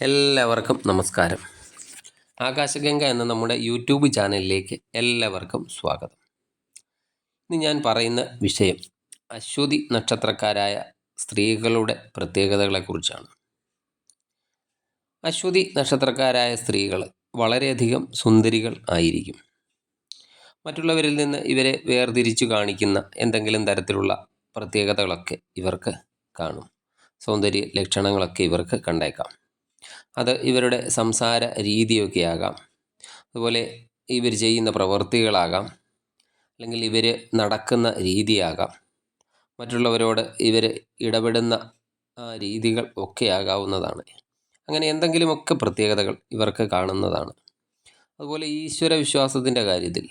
എല്ലാവർക്കും നമസ്കാരം. ആകാശഗംഗ എന്ന നമ്മുടെ യൂട്യൂബ് ചാനലിലേക്ക് എല്ലാവർക്കും സ്വാഗതം. ഇന്ന് ഞാൻ പറയുന്ന വിഷയം അശ്വതി നക്ഷത്രക്കാരായ സ്ത്രീകളുടെ പ്രത്യേകതകളെക്കുറിച്ചാണ്. അശ്വതി നക്ഷത്രക്കാരായ സ്ത്രീകൾ വളരെയധികം സുന്ദരികൾ ആയിരിക്കും. മറ്റുള്ളവരിൽ നിന്ന് ഇവരെ വേർതിരിച്ചു കാണിക്കുന്ന എന്തെങ്കിലും തരത്തിലുള്ള പ്രത്യേകതകളൊക്കെ ഇവർക്ക് കാണും. സൗന്ദര്യ ലക്ഷണങ്ങളൊക്കെ ഇവർക്ക് കണ്ടേക്കാം. അത് ഇവരുടെ സംസാര രീതിയൊക്കെ ആകാം. അതുപോലെ ഇവർ ചെയ്യുന്ന പ്രവൃത്തികളാകാം അല്ലെങ്കിൽ ഇവർ നടക്കുന്ന രീതിയാകാം. മറ്റുള്ളവരോട് ഇവർ ഇടപെടുന്ന രീതികൾ ഒക്കെ ആകാവുന്നതാണ്. അങ്ങനെ എന്തെങ്കിലുമൊക്കെ പ്രത്യേകതകൾ ഇവർക്ക് കാണുന്നതാണ്. അതുപോലെ ഈശ്വര വിശ്വാസത്തിന്റെ കാര്യത്തിൽ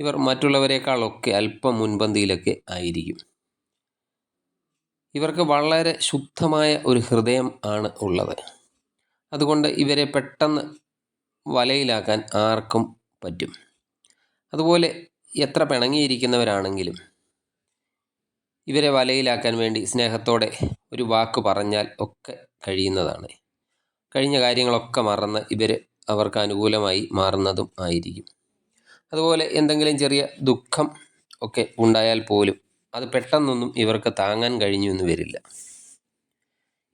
ഇവർ മറ്റുള്ളവരെക്കാളൊക്കെ അല്പം മുൻപന്തിയിലൊക്കെ ആയിരിക്കും. ഇവർക്ക് വളരെ ശുദ്ധമായ ഒരു ഹൃദയം ആണ് ഉള്ളത്. അതുകൊണ്ട് ഇവരെ പെട്ടെന്ന് വലയിലാക്കാൻ ആർക്കും പറ്റും. അതുപോലെ എത്ര പിണങ്ങിയിരിക്കുന്നവരാണെങ്കിലും ഇവരെ വലയിലാക്കാൻ വേണ്ടി സ്നേഹത്തോടെ ഒരു വാക്ക് പറഞ്ഞാൽ ഒക്കെ കഴിയുന്നതാണ്. കഴിഞ്ഞ കാര്യങ്ങളൊക്കെ മറന്ന് ഇവർ അവർക്ക് അനുകൂലമായി മാറുന്നതും ആയിരിക്കും. അതുപോലെ എന്തെങ്കിലും ചെറിയ ദുഃഖം ഒക്കെ ഉണ്ടായാൽ പോലും അത് പെട്ടെന്നൊന്നും ഇവർക്ക് താങ്ങാൻ കഴിഞ്ഞു എന്ന് വരില്ല.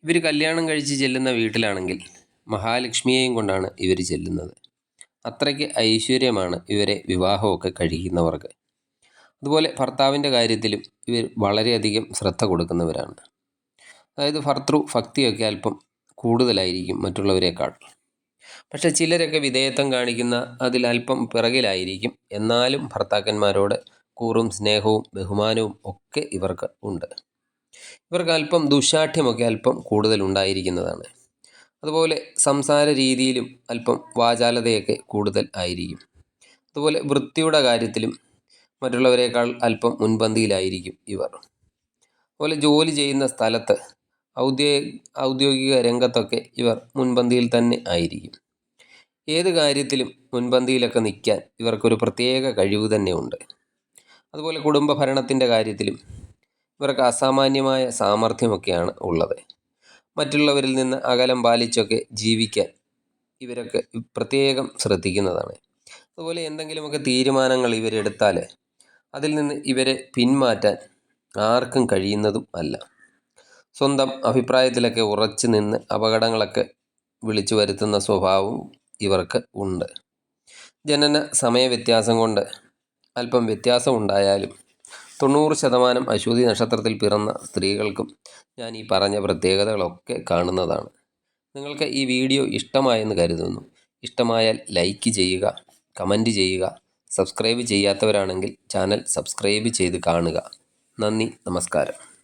ഇവർ കല്യാണം കഴിച്ച് ചെല്ലുന്ന വീട്ടിലാണെങ്കിൽ മഹാലക്ഷ്മിയെയും കൊണ്ടാണ് ഇവർ ചെല്ലുന്നത്. അത്രയ്ക്ക് ഐശ്വര്യമാണ് ഇവരെ വിവാഹമൊക്കെ കഴിക്കുന്നവർക്ക്. അതുപോലെ ഭർത്താവിന്റെ കാര്യത്തിലും ഇവർ വളരെയധികം ശ്രദ്ധ കൊടുക്കുന്നവരാണ്. അതായത് ഭർത്തൃ ഭക്തിയൊക്കെ അല്പം കൂടുതലായിരിക്കും മറ്റുള്ളവരെക്കാൾ. പക്ഷേ ചിലരൊക്കെ വിധേയത്വം കാണിക്കുന്ന അതിൽ അല്പം പിറകിലായിരിക്കും. എന്നാലും ഭർത്താക്കന്മാരോട് കൂറും സ്നേഹവും ബഹുമാനവും ഒക്കെ ഇവർക്ക് ഉണ്ട്. ഇവർക്ക് അല്പം ദുശാഠ്യമൊക്കെ അല്പം കൂടുതൽ ഉണ്ടായിരിക്കുന്നതാണ്. അതുപോലെ സംസാര രീതിയിലും അല്പം വാചാലതയൊക്കെ കൂടുതൽ ആയിരിക്കും. അതുപോലെ വൃത്തിയുടെ കാര്യത്തിലും മറ്റുള്ളവരെക്കാൾ അല്പം മുൻപന്തിയിലായിരിക്കും ഇവർ. അതുപോലെ ജോലി ചെയ്യുന്ന സ്ഥലത്ത് ഔദ്യോഗിക രംഗത്തൊക്കെ ഇവർ മുൻപന്തിയിൽ തന്നെ ആയിരിക്കും. ഏത് കാര്യത്തിലും മുൻപന്തിയിലൊക്കെ നിൽക്കാൻ ഇവർക്കൊരു പ്രത്യേക കഴിവ് തന്നെ ഉണ്ട്. അതുപോലെ കുടുംബ ഭരണത്തിന്റെ കാര്യത്തിലും ഇവർക്ക് അസാമാന്യമായ സാമർഥ്യമൊക്കെയാണ് ഉള്ളത്. മറ്റുള്ളവരിൽ നിന്ന് അകലം പാലിച്ചൊക്കെ ജീവിക്കാൻ ഇവരൊക്കെ പ്രത്യേകം ശ്രദ്ധിക്കുന്നതാണ്. അതുപോലെ എന്തെങ്കിലുമൊക്കെ തീരുമാനങ്ങൾ ഇവരെടുത്താൽ അതിൽ നിന്ന് ഇവരെ പിന്മാറ്റാൻ ആർക്കും കഴിയുന്നതും അല്ല. സ്വന്തം അഭിപ്രായത്തിലൊക്കെ ഉറച്ചു നിന്ന് അപകടങ്ങളൊക്കെ വിളിച്ചു വരുത്തുന്ന സ്വഭാവവും ഇവർക്ക് ഉണ്ട്. ജനന സമയ വ്യത്യാസം കൊണ്ട് അല്പം വ്യത്യാസം ഉണ്ടായാലും തൊണ്ണൂറ് ശതമാനം അശ്വതി നക്ഷത്രത്തിൽ പിറന്ന സ്ത്രീകൾക്കും ഞാൻ ഈ പറഞ്ഞ പ്രത്യേകതകളൊക്കെ കാണുന്നതാണ്. നിങ്ങൾക്ക് ഈ വീഡിയോ ഇഷ്ടമായെന്ന് കരുതുന്നു. ഇഷ്ടമായാൽ ലൈക്ക് ചെയ്യുക കമന്റ് ചെയ്യുക സബ്സ്ക്രൈബ് ചെയ്യാത്തവരാണെങ്കിൽ ചാനൽ സബ്സ്ക്രൈബ് ചെയ്ത് കാണുക. നന്ദി നമസ്കാരം.